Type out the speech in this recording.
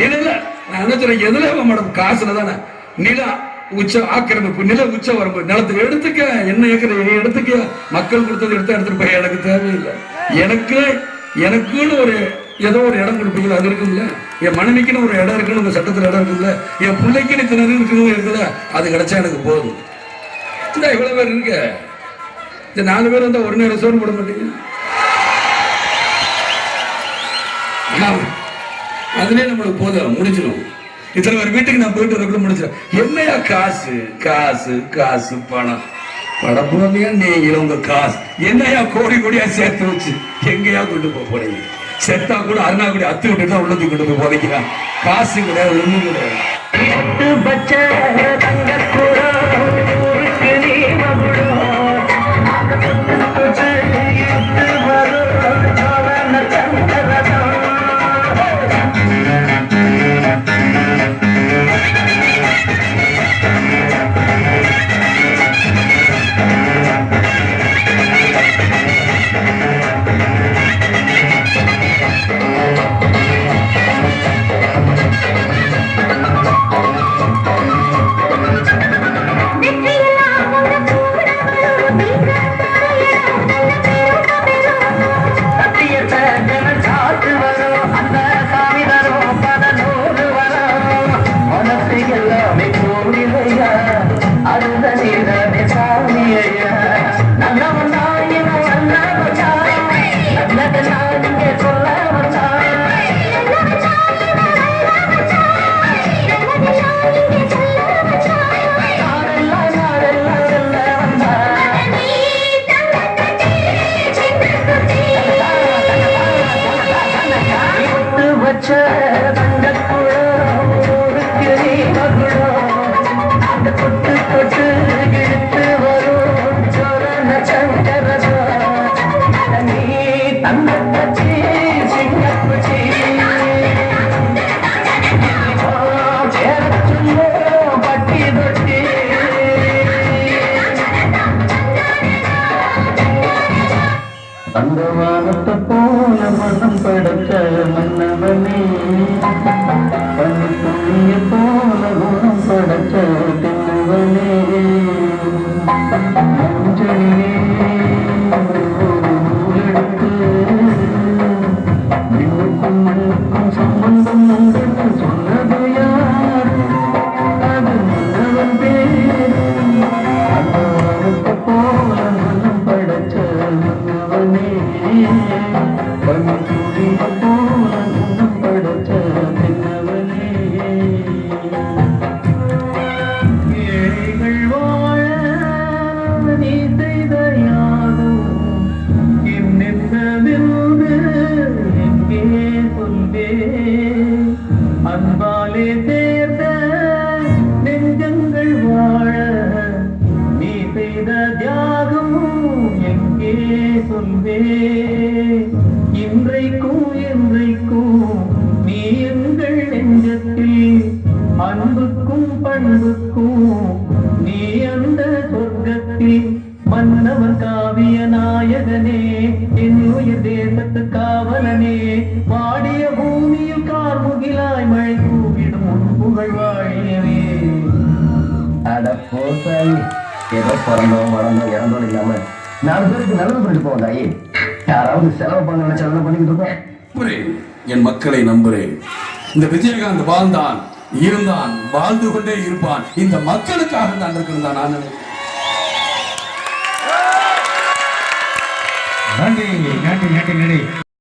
சொல்றேன் எதுல மேடம் காசுல தானே? நில உச்ச ஆக்கிரமிப்பு நில உச்ச வரம்பு நிலத்தை எடுத்துக்க. என்ன ஏக்கர் எடுத்துக்க? மக்கள் கொடுத்தது எடுத்து எடுத்துட்டு போய் எனக்கு தேவையில்லை. எனக்கு எனக்குன்னு ஒரு ஏதோ ஒரு இடம் கொடுப்பீங்களா? அது இருக்குல்ல என் மனைவிக்குன்னு ஒரு இடம் இருக்குன்னு உங்க சட்டத்துல இடம் இருக்குல்ல என் பிள்ளைக்குன்னு இத்தனை இருக்குன்னு இருக்குல்ல? அது கிடைச்சா எனக்கு போதும். இந்த இவ்வளவு பேர் இருக்க இந்த நாலு பேர் வந்தா ஒரு நேரம் சோறு போட மாட்டீங்க. ஆனா, அதுலயே நம்மளுக்கு போதும் முடிஞ்சிடும் இத்தனை பேர் வீட்டுக்கு நான் போயிட்டு வரக்குள்ள முடிச்சிடும் என்னையா காசு? காசு காசு பணம். படப்புறமையா நீங்க உங்க காசு. என்னையா கோடி கோடியா சேர்த்து வச்சு எங்கேயா கொண்டு போக போறீங்க? செத்தா கூட அருணா கூட அத்து விட்டு தான் உள்ளத்துக்கு கொண்டு போய் புதைக்கிறான். காசு கிடையாது ஒண்ணும் கிடையாது. விட்டு அந்த வானத்தை போல மனம் படைத்த மன்னவனே. அன்பாலே சேர்ந்த நெஞ்சங்கள் வாழ நீ செய்த தியாகம் எங்கே சொல்வே இன்றைக்கும் என்றைக்கும் நீ எங்கள் நெஞ்சத்தில் அன்புக்கும் பண்புக்கும் நீ அந்த சொர்க்கத்தில் மன்னவர் காவிய நாயகனே என் உயிர் தேசத்து காவலனே. வாடிய பூமியில் கார்முகிலாய் மழை கூவிடும் உன் புகழ் வாழியவே. அட போசாயி ஏதோ பிறந்தோம் வளர்ந்தோம் இறந்தோம் இல்லாம நாலு பேருக்கு நல்லது பண்ணிட்டு போவோம் தாயே. யாராவது செலவு பண்ண நினைச்சா பண்ணிக்கிட்டு இருக்கோம். என் மக்களை நம்புறேன். இந்த விஜயகாந்த் வாழ்ந்தான் இருந்தான் வாழ்ந்து கொண்டே இருப்பான். இந்த மக்களுக்காக தான் இருக்கிறதா நான் நினைக்கிறேன். நன்றி நன்றி நன்றி நன்றி.